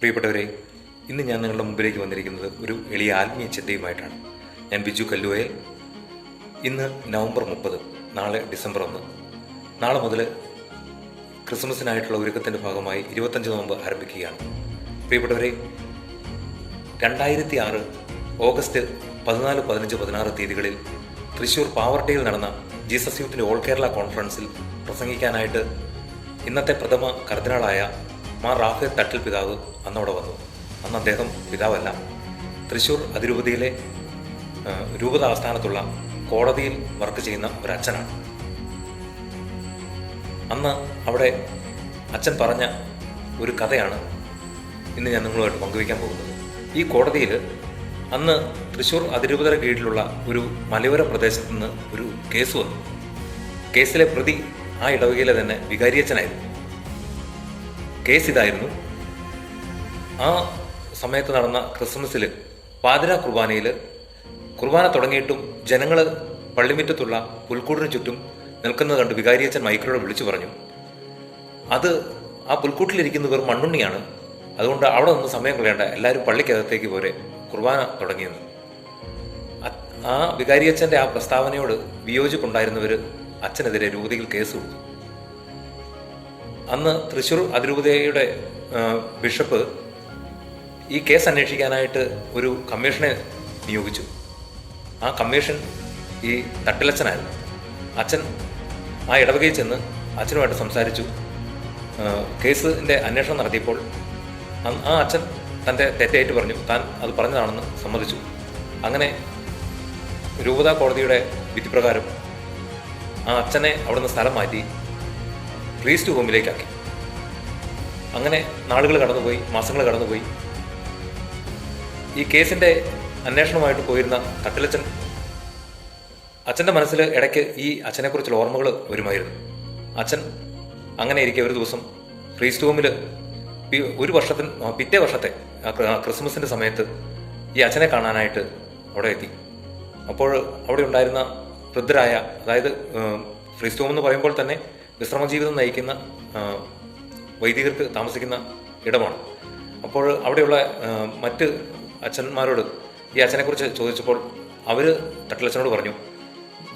പ്രിയപ്പെട്ടവരെ ഇന്ന് ഞാൻ നിങ്ങളുടെ മുമ്പിലേക്ക് വന്നിരിക്കുന്നത് ഒരു എളിയ ആത്മീയ ചിന്തയുമായിട്ടാണ്. ഞാൻ ബിജു കല്ലുവയൽ ഇന്ന് നവംബർ മുപ്പത് നാളെ ഡിസംബർ ഒന്ന്. നാളെ മുതൽ ക്രിസ്മസിനായിട്ടുള്ള ഒരുക്കത്തിന്റെ ഭാഗമായി ഇരുപത്തഞ്ച് നോമ്പ് ആരംഭിക്കുകയാണ്. പ്രിയപ്പെട്ടവരെ രണ്ടായിരത്തി ആറ് ഓഗസ്റ്റ് പതിനാല് പതിനഞ്ച് പതിനാറ് തീയതികളിൽ തൃശ്ശൂർ പാവർട്ടിയിൽ നടന്ന ജീസസ് യൂത്തിന്റെ ഓൾ കേരള കോൺഫറൻസിൽ പ്രസംഗിക്കാനായിട്ട് ഇന്നത്തെ പ്രഥമ കർദിനാളായ മാർ റാഫെ തട്ടിൽ പിതാവ് അന്നവിടെ വന്നു. അന്ന് അദ്ദേഹം പിതാവല്ല. തൃശൂർ അതിരൂപതയിലെ രൂപത ആസ്ഥാനത്തുള്ള കോടതിയിൽ വർക്ക് ചെയ്യുന്ന ഒരു അച്ഛനാണ് അന്ന് അവിടെ അച്ഛൻ പറഞ്ഞ ഒരു കഥയാണ് ഇന്ന് ഞാൻ നിങ്ങളുമായിട്ട് പങ്കുവയ്ക്കാൻ പോകുന്നത്. ഈ കോടതിയിൽ അന്ന് തൃശ്ശൂർ അതിരൂപതര കീഴിലുള്ള ഒരു മലയോര പ്രദേശത്ത് നിന്ന് ഒരു കേസ് വന്നു. കേസിലെ പ്രതി ആ ഇടവകയിലെ തന്നെ വികാരിയച്ഛനായിരുന്നു. കേസ് ഇതായിരുന്നു ആ സമയത്ത് നടന്ന ക്രിസ്മസിൽ പാതിര കുർബാനയിൽ കുർബാന തുടങ്ങിയിട്ടും ജനങ്ങൾ പള്ളിമുറ്റത്തുള്ള പുൽക്കൂടിന് ചുറ്റും നിൽക്കുന്നത് കണ്ട് വികാരിയച്ഛൻ മൈക്കിലൂടെ വിളിച്ചു പറഞ്ഞു അത് ആ പുൽക്കൂട്ടിലിരിക്കുന്ന വെറും മണ്ണുണ്ണിയാണ്. അതുകൊണ്ട് അവിടെ നിന്ന് സമയം കളയേണ്ട. എല്ലാവരും പള്ളിക്കകത്തേക്ക് പോരെ. കുർബാന തുടങ്ങിയെന്ന്. ആ വികാരിയച്ഛന്റെ ആ പ്രസ്താവനയോട് വിയോജിപ്പുണ്ടായിരുന്നവർ അച്ഛനെതിരെ രൂപതയിൽ കേസ് കൊടുത്തു. അന്ന് തൃശ്ശൂർ അതിരൂപതയുടെ ബിഷപ്പ് ഈ കേസ് അന്വേഷിക്കാനായിട്ട് ഒരു കമ്മീഷനെ നിയോഗിച്ചു. ആ കമ്മീഷൻ ഈ തട്ടിലച്ഛനായിരുന്നു അച്ഛൻ ആ ഇടവകയിൽ ചെന്ന് അച്ഛനുമായിട്ട് സംസാരിച്ചു. കേസിന്റെ അന്വേഷണം നടത്തിയപ്പോൾ ആ അച്ഛൻ തന്റെ തെറ്റായിട്ട് പറഞ്ഞു. താൻ അത് പറഞ്ഞതാണെന്ന് സമ്മതിച്ചു. അങ്ങനെ രൂപതാ കോടതിയുടെ വിധിപ്രകാരം ആ അച്ഛനെ അവിടുന്ന് സ്ഥലം മാറ്റി പ്രീസ്റ്റ് ഹോമിലേക്കാക്കി. അങ്ങനെ നാളുകൾ കടന്നുപോയി മാസങ്ങൾ കടന്നുപോയി. ഈ കേസിന്റെ അന്വേഷണമായിട്ട് പോയിരുന്ന തട്ടിലച്ചൻ അച്ഛന്റെ മനസ്സിൽ ഇടയ്ക്ക് ഈ അച്ഛനെക്കുറിച്ചുള്ള ഓർമ്മകൾ വരുമായിരുന്നു. അച്ഛൻ അങ്ങനെ ഇരിക്കെ ഒരു ദിവസം പ്രീസ്റ്റ് ഹോമിൽ ഒരു വർഷത്തിന് പിറ്റേ വർഷത്തെ ആ ക്രി- ആ ക്രിസ്മസിന്റെ സമയത്ത് ഈ അച്ഛനെ കാണാനായിട്ട് അവിടെ എത്തി. അപ്പോൾ അവിടെ ഉണ്ടായിരുന്ന വൃദ്ധരായ അതായത് ഫ്രീസ്റ്റോം എന്ന് പറയുമ്പോൾ തന്നെ വിശ്രമ ജീവിതം നയിക്കുന്ന വൈദികർക്ക് താമസിക്കുന്ന ഇടമാണ്. അപ്പോൾ അവിടെയുള്ള മറ്റ് അച്ഛന്മാരോട് ഈ അച്ഛനെക്കുറിച്ച് ചോദിച്ചപ്പോൾ അവർ തട്ടിലച്ഛനോട് പറഞ്ഞു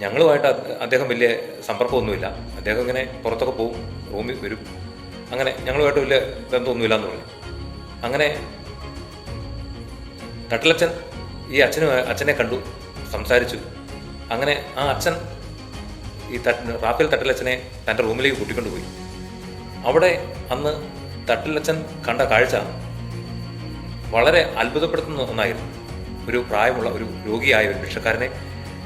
ഞങ്ങളുമായിട്ട് അദ്ദേഹം വലിയ സമ്പർക്കമൊന്നുമില്ല. അദ്ദേഹം ഇങ്ങനെ പുറത്തൊക്കെ പോവും റൂമിൽ വരും. അങ്ങനെ ഞങ്ങളുമായിട്ട് വലിയ ബന്ധമൊന്നുമില്ല എന്ന് പറഞ്ഞു. അങ്ങനെ തട്ടിലച്ഛൻ ഈ അച്ഛനും അച്ഛനെ കണ്ടു സംസാരിച്ചു. അങ്ങനെ ആ അച്ഛൻ ഈ റാഫേൽ തട്ടിലച്ചനെ തന്റെ റൂമിലേക്ക് കൂട്ടിക്കൊണ്ടുപോയി. അവിടെ അന്ന് തട്ടിലച്ചൻ കണ്ട കാഴ്ച വളരെ അത്ഭുതപ്പെടുത്തുന്ന ഒന്നായിരുന്നു. ഒരു പ്രായമുള്ള ഒരു രോഗിയായ ഒരു ഭിക്ഷക്കാരനെ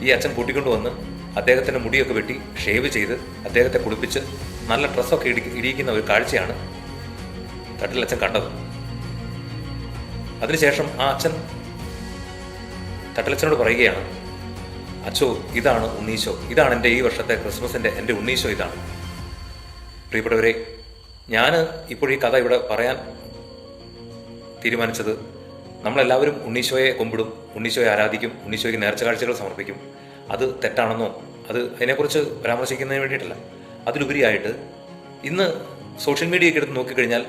ഈ അച്ഛൻ കൂട്ടിക്കൊണ്ടുവന്ന് അദ്ദേഹത്തിന്റെ മുടിയൊക്കെ വെട്ടി ഷേവ് ചെയ്ത് അദ്ദേഹത്തെ കുളിപ്പിച്ച് നല്ല ഡ്രസ്സൊക്കെ ഇടി ഇടിയിക്കുന്ന ഒരു കാഴ്ചയാണ് തട്ടിലച്ഛൻ കണ്ടത്. അതിനുശേഷം ആ അച്ഛൻ തട്ടലച്ചനോട് പറയുകയാണ് അച്ചോ ഇതാണ് ഉണ്ണീശോ. ഇതാണ് എന്റെ ഈ വർഷത്തെ ക്രിസ്മസിന്റെ എന്റെ ഉണ്ണീശോ ഇതാണ്. പ്രിയപ്പെട്ടവരെ ഞാൻ ഇപ്പോൾ ഈ കഥ ഇവിടെ പറയാൻ തീരുമാനിച്ചത് നമ്മളെല്ലാവരും ഉണ്ണീശോയെ കൊമ്പിടും ഉണ്ണീശോയെ ആരാധിക്കും ഉണ്ണീശോയ്ക്ക് നേർച്ച കാഴ്ചകൾ സമർപ്പിക്കും. അത് തെറ്റാണെന്നോ അത് അതിനെക്കുറിച്ച് പരാമർശിക്കുന്നതിന് വേണ്ടിയിട്ടല്ല. അതിലുപരിയായിട്ട് ഇന്ന് സോഷ്യൽ മീഡിയയൊക്കെ എടുത്ത് നോക്കിക്കഴിഞ്ഞാൽ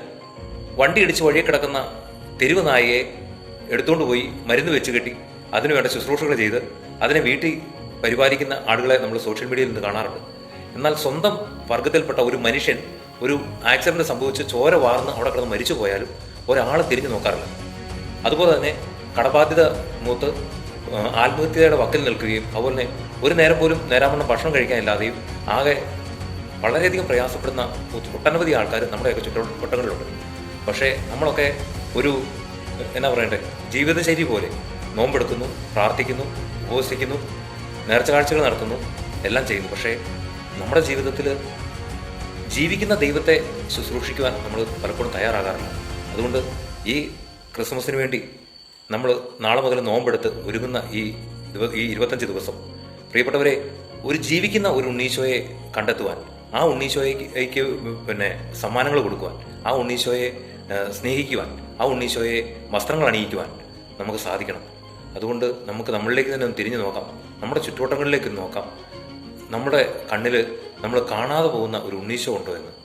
വണ്ടി ഇടിച്ച് വഴിയെ കിടക്കുന്ന തെരുവ് നായയെ എടുത്തുകൊണ്ട് പോയി മരുന്ന് വെച്ച് കെട്ടി അതിനുവേണ്ട ശുശ്രൂഷകൾ ചെയ്ത് അതിനെ വീട്ടിൽ പരിപാലിക്കുന്ന ആളുകളെ നമ്മൾ സോഷ്യൽ മീഡിയയിൽ നിന്ന് കാണാറുണ്ട്. എന്നാൽ സ്വന്തം വർഗത്തിൽപ്പെട്ട ഒരു മനുഷ്യൻ ഒരു ആക്സിഡന്റ് സംഭവിച്ച് ചോര വാർന്ന് അവിടെ കിടന്ന് മരിച്ചു പോയാലും ഒരാൾ തിരിഞ്ഞു നോക്കാറില്ല. അതുപോലെ തന്നെ കടബാധ്യത മൂത്ത് ആത്മഹത്യയുടെ വക്കിൽ നിൽക്കുകയും അതുപോലെ തന്നെ ഒരു നേരം പോലും നേരാമണ്ണം ഭക്ഷണം കഴിക്കാനില്ലാതെയും ആകെ വളരെയധികം പ്രയാസപ്പെടുന്ന ഒട്ടനവധി ആൾക്കാർ നമ്മുടെയൊക്കെ ചുറ്റുവട്ടങ്ങളിലുണ്ട്. പക്ഷേ നമ്മളൊക്കെ ഒരു എന്നാ പറയണ്ടേ ജീവിതശൈലി പോലെ നോമ്പെടുക്കുന്നു പ്രാർത്ഥിക്കുന്നു ഉപവസിക്കുന്നു നേർച്ച കാഴ്ചകൾ നടത്തുന്നു എല്ലാം ചെയ്യുന്നു. പക്ഷേ നമ്മുടെ ജീവിതത്തിൽ ജീവിക്കുന്ന ദൈവത്തെ ശുശ്രൂഷിക്കുവാൻ നമ്മൾ പലപ്പോഴും തയ്യാറാകാറില്ല. അതുകൊണ്ട് ഈ ക്രിസ്മസിന് വേണ്ടി നമ്മൾ നാളെ മുതൽ നോമ്പെടുത്ത് ഒരുങ്ങുന്ന ഈ ഈ ഇരുപത്തഞ്ച് ദിവസം പ്രിയപ്പെട്ടവരെ ഒരു ജീവിക്കുന്ന ഒരു ഉണ്ണീശോയെ കണ്ടെത്തുവാൻ ആ ഉണ്ണീശോയ്ക്ക് പിന്നെ സമ്മാനങ്ങൾ കൊടുക്കുവാൻ ആ ഉണ്ണീശോയെ സ്നേഹിക്കുവാൻ ആ ഉണ്ണീശോയെ വസ്ത്രങ്ങൾ അണിയിക്കുവാൻ നമുക്ക് സാധിക്കണം. അതുകൊണ്ട് നമുക്ക് നമ്മളിലേക്ക് തന്നെ ഒന്ന് തിരിഞ്ഞു നോക്കാം. നമ്മുടെ ചുറ്റുവട്ടങ്ങളിലേക്ക് നോക്കാം. നമ്മുടെ കണ്ണിൽ നമ്മൾ കാണാതെ പോകുന്ന ഒരു ഉണ്ണീശോ ഉണ്ടോ എന്ന്.